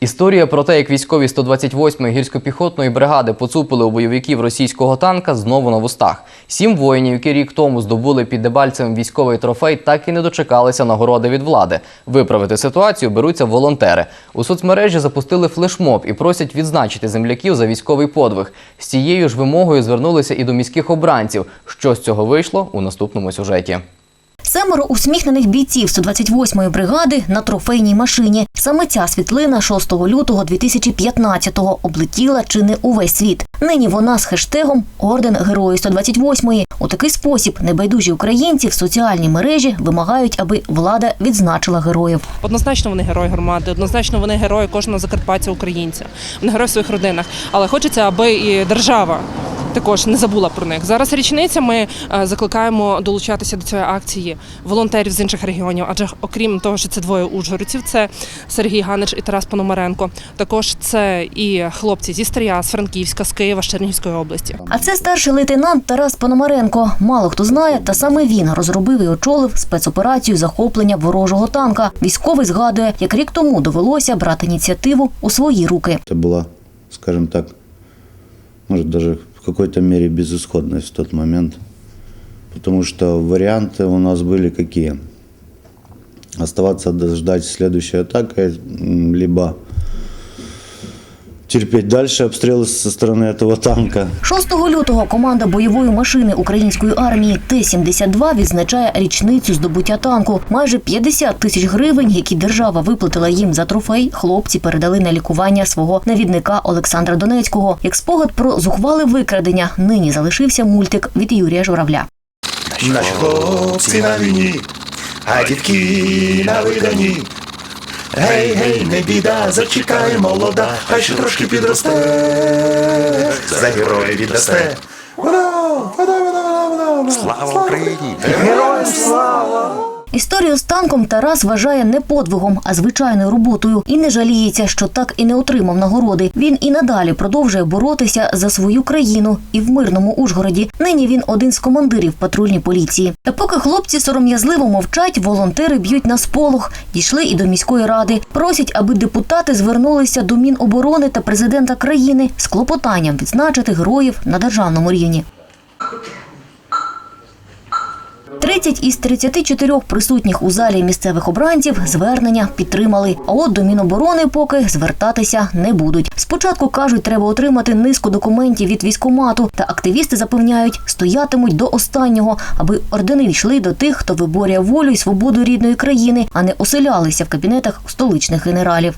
Історія про те, як військові 128-ї гірсько-піхотної бригади поцупили у бойовиків російського танка, знову на вустах. Сім воїнів, які рік тому здобули під Дебальцевим військовий трофей, так і не дочекалися нагороди від влади. Виправити ситуацію беруться волонтери. У соцмережі запустили флешмоб і просять відзначити земляків за військовий подвиг. З цією ж вимогою звернулися і до міських обранців. Що з цього вийшло у наступному сюжеті. Семеро усміхнених бійців 128-ї бригади на трофейній машині. Саме ця світлина 6 лютого 2015-го облетіла чи не увесь світ. Нині вона з хештегом Орден Герої 128-ї. У такий спосіб небайдужі українці в соціальній мережі вимагають, аби влада відзначила героїв. Однозначно вони герої громади, однозначно вони герої кожного закарпаття українця. Вони герої в своїх родинах. Але хочеться, аби і держава. Також не забула про них. Зараз річниця. Ми е, закликаємо долучатися до цієї акції волонтерів з інших регіонів. Адже окрім того, що це двоє ужгородців, це Сергій Ганич і Тарас Пономаренко. Також це і хлопці зі Стрия, з Франківська, з Києва, з Чернігівської області. А це старший лейтенант Тарас Пономаренко. Мало хто знає, та саме він розробив і очолив спецоперацію захоплення ворожого танка. Військовий згадує, як рік тому довелося брати ініціативу у свої руки. Это была, скажем так, может даже в какой-то мере безысходность в тот момент. Потому что варианты у нас были какие? Оставаться дождать следующей атакой, м, либо терпеть дальше обстрелы со стороны этого танка. 6 лютого команда бойової машини української армії Т-72 відзначає річницю здобуття танку. Майже 50 тисяч гривень, які держава виплатила їм за трофей, хлопці передали на лікування свого навідника Олександра Донецького. Як спогад про зухвале викрадення, нині залишився мультик від Юрія Журавля. Наші хлопці на війні, а дітки на видані. Гей, гей, не біда, зачекай, молода, хай ще трошки підросте, за героя віддасте. Вода, вода, вода, вода, вода. Слава Україні! Героям слава! Історію з танком Тарас вважає не подвигом, а звичайною роботою і не жаліється, що так і не отримав нагороди. Він і надалі продовжує боротися за свою країну і в мирному Ужгороді. Нині він один з командирів патрульній поліції. Та поки хлопці сором'язливо мовчать, волонтери б'ють на сполох. Дійшли і до міської ради. Просять, аби депутати звернулися до Міноборони та президента країни з клопотанням відзначити героїв на державному рівні. 30 із 34 присутніх у залі місцевих обранців звернення підтримали. А от до Міноборони поки звертатися не будуть. Спочатку кажуть, треба отримати низку документів від військомату, та активісти запевняють, стоятимуть до останнього, аби ордени йшли до тих, хто виборює волю і свободу рідної країни, а не оселялися в кабінетах столичних генералів.